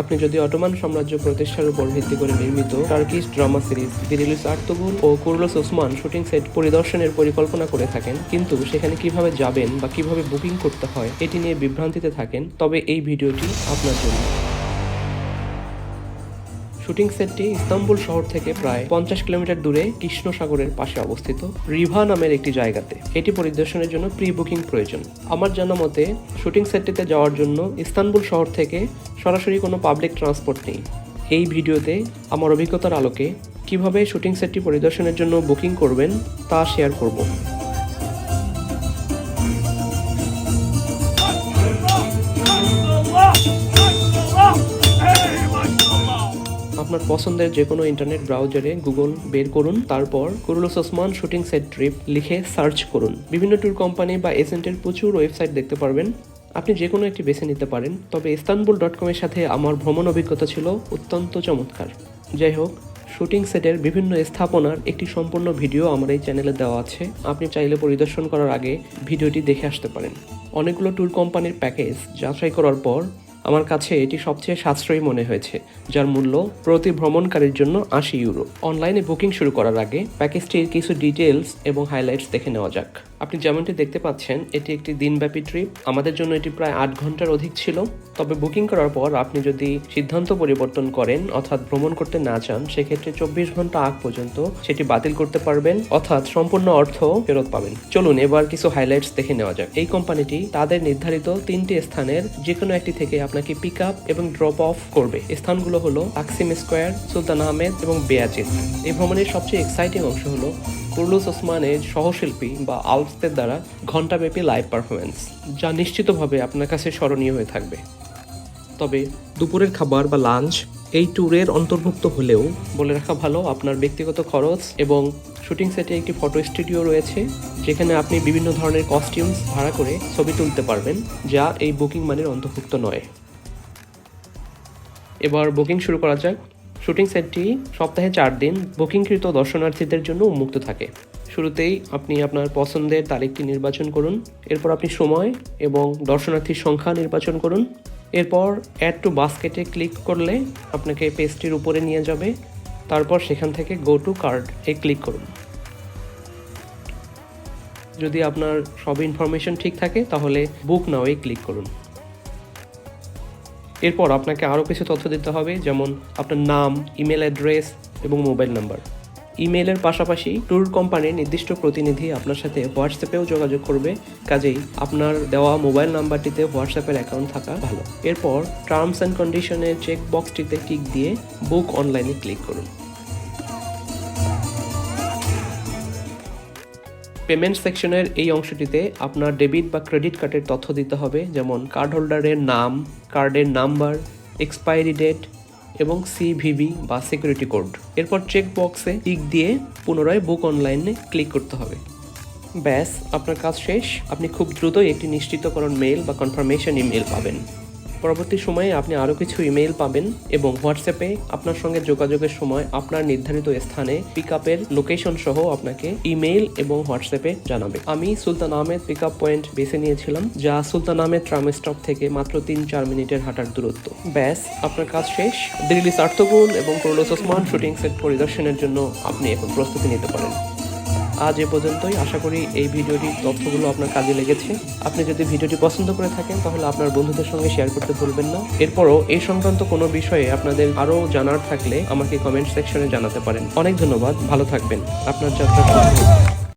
আপনি যদি অটোমান সাম্রাজ্য প্রতিষ্ঠার উপর ভিত্তি করে নির্মিত Turkish drama series Dirilis Ertugrul ও কুরলস ওসমান শুটিং সেট পরিদর্শনের পরিকল্পনা করে থাকেন, কিন্তু সেখানে কীভাবে যাবেন বা কীভাবে বুকিং করতে হয়, এটি নিয়ে বিভ্রান্তিতে থাকেন, তবে এই ভিডিওটি আপনার জন্য। শুটিং সেটটি ইস্তাম্বুল শহর থেকে প্রায় পঞ্চাশ কিলোমিটার দূরে কৃষ্ণ সাগরের পাশে অবস্থিত রিভা নামের একটি জায়গাতে। এটি পরিদর্শনের জন্য প্রি বুকিং প্রয়োজন। আমার জানা মতে, শুটিং সেটটিতে যাওয়ার জন্য ইস্তানবুল শহর থেকে সরাসরি কোনো পাবলিক ট্রান্সপোর্ট নেই। এই ভিডিওতে আমার অভিজ্ঞতার আলোকে কীভাবে শুটিং সেটটি পরিদর্শনের জন্য বুকিং করবেন তা শেয়ার করব। আপনার পছন্দের যে কোনো ইন্টারনেট ব্রাউজারে গুগল বের করুন, তারপর Kurulus Osman shooting set trip লিখে সার্চ করুন। বিভিন্ন ট্যুর কোম্পানি বা এজেন্টের প্রচুর ওয়েবসাইট দেখতে পারবেন। আপনি যে কোনো একটি বেছে নিতে পারেন, তবে ইস্তানবুল ডট কমের সাথে আমার ভ্রমণ অভিজ্ঞতা ছিল অত্যন্ত চমৎকার। যাই হোক শুটিং সেটের বিভিন্ন স্থাপনার একটি সম্পূর্ণ ভিডিও আমার এই চ্যানেলে দেওয়া আছে। আপনি চাইলে পরিদর্শন করার আগে ভিডিওটি দেখে আসতে পারেন। অনেকগুলো ট্যুর কোম্পানির প্যাকেজ যাচাই করার পর আমার কাছে এটি সবচেয়ে সাশ্রয়ী মনে হয়েছে, যার মূল্য প্রতি ভ্রমণকারীর জন্য আশি ইউরো। অনলাইনে বুকিং শুরু করার আগে প্যাকেজটির কিছু ডিটেলস এবং হাইলাইটস দেখে নেওয়া যাক। আপনি যেমনটি দেখতে পাচ্ছেন, এটি একটি দিনব্যাপী ট্রিপ। আমাদের জন্য এটি প্রায় আট ঘণ্টার অধিক ছিল। তবে বুকিং করার পর আপনি যদি সিদ্ধান্ত পরিবর্তন করেন অর্থাৎ ভ্রমণ করতে না চান, সেক্ষেত্রে চব্বিশ ঘণ্টা আগ পর্যন্ত সেটি বাতিল করতে পারবেন। অর্থাৎ সম্পূর্ণ অর্থ ফেরত পাবেন। চলুন এবার কিছু হাইলাইটস দেখে নেওয়া যাক। এই কোম্পানিটি তাদের নির্ধারিত তিনটি স্থানের যে কোনো একটি থেকে আপনাকে পিক আপ এবং ড্রপ অফ করবে। স্থানগুলো হলো আকসিম স্কোয়ার, সুলতান আহমেদ এবং বেয়াজিদ। এই ভ্রমণের সবচেয়ে এক্সাইটিং অংশ হলো কুরলুস ওসমানের সহশিল্পী বা আলফসদের দ্বারা ঘণ্টাব্যাপী লাইভ পারফরমেন্স যা নিশ্চিতভাবে আপনার কাছে স্মরণীয় হয়ে থাকবে। তবে দুপুরের খাবার বা লাঞ্চ এই ট্যুরের অন্তর্ভুক্ত হলেও বলে রাখা ভালো, আপনার ব্যক্তিগত খরচ এবং শুটিং সেটে একটি ফটো স্টুডিও রয়েছে, যেখানে আপনি বিভিন্ন ধরনের কস্টিউমস ভাড়া করে ছবি তুলতে পারবেন, যা এই বুকিং মানের অন্তর্ভুক্ত নয়। এবার বুকিং শুরু করা যাক। শুটিং সেটটি সপ্তাহে চার দিন বুকিংকৃত দর্শনার্থীদের জন্য উন্মুক্ত থাকে। শুরুতেই আপনি আপনার পছন্দের তারিখটি নির্বাচন করুন, এরপর আপনি সময় এবং দর্শনার্থীর সংখ্যা নির্বাচন করুন। এরপর অ্যাড টু বাস্কেটে ক্লিক করলে আপনাকে পেজটির উপরে নিয়ে যাবে, তারপর সেখান থেকে গো টু কার্ড এ ক্লিক করুন। যদি আপনার সব ইনফরমেশন ঠিক থাকে, তাহলে বুক নাও এ ক্লিক করুন। এরপর আপনাকে আরও কিছু তথ্য দিতে হবে, যেমন আপনার নাম, ইমেল অ্যাড্রেস এবং মোবাইল নাম্বার। ইমেলের পাশাপাশি ট্যুর কোম্পানির নির্দিষ্ট প্রতিনিধি আপনার সাথে হোয়াটসঅ্যাপেও যোগাযোগ করবে, কাজেই আপনার দেওয়া মোবাইল নাম্বারটিতে হোয়াটসঅ্যাপের অ্যাকাউন্ট থাকা ভালো। এরপর টার্মস অ্যান্ড কন্ডিশনের চেক বক্সটিতে টিক দিয়ে বুক অনলাইনে ক্লিক করুন। পেমেন্ট সেকশনের এই অংশটিতে আপনার ডেবিট বা ক্রেডিট কার্ডের তথ্য দিতে হবে, যেমন কার্ড হোল্ডারের নাম কার্ডের নাম্বার এক্সপায়ারি ডেট এবং সিভিভি বা সিকিউরিটি কোড এরপর চেক বক্সে টিক দিয়ে পুনরায় বুক অনলাইনে ক্লিক করতে হবে। ব্যাস, আপনার কাজ শেষ। আপনি খুব দ্রুতই একটি নিশ্চিতকরণ মেল বা কনফার্মেশন ইমেল পাবেন। পরবর্তী সময়ে আপনি আরও কিছু ইমেইল পাবেন এবং হোয়াটসঅ্যাপে আপনার সঙ্গে যোগাযোগের সময় আপনার নির্ধারিত স্থানে পিক আপের লোকেশন সহ আপনাকে ইমেল এবং হোয়াটসঅ্যাপে জানাবে। আমি Sultan Ahmed pick up point বেছে নিয়েছিলাম, যা সুলতান আহমেদ ট্রাম স্টপ থেকে মাত্র তিন চার মিনিটের হাঁটার দূরত্ব। ব্যাস, আপনার কাজ শেষ। দিল্লি সার্থগুল এবং করোলোস ওসমান শুটিং সেট পরিদর্শনের জন্য আপনি এখন প্রস্তুতি নিতে পারেন। আজ এ পর্যন্তই। আশা করি এই ভিডিওটি তথ্যগুলো আপনার কাজে লেগেছে। আপনি যদি ভিডিওটি পছন্দ করে থাকেন, তাহলে আপনার বন্ধুদের সঙ্গে শেয়ার করতে ভুলবেন না। এরপরও এই সংক্রান্ত কোনো বিষয়ে আপনাদের আরও জানার থাকলে আমাকে কমেন্ট সেকশনে জানাতে পারেন। অনেক ধন্যবাদ। ভালো থাকবেন। আপনার যাত্রা।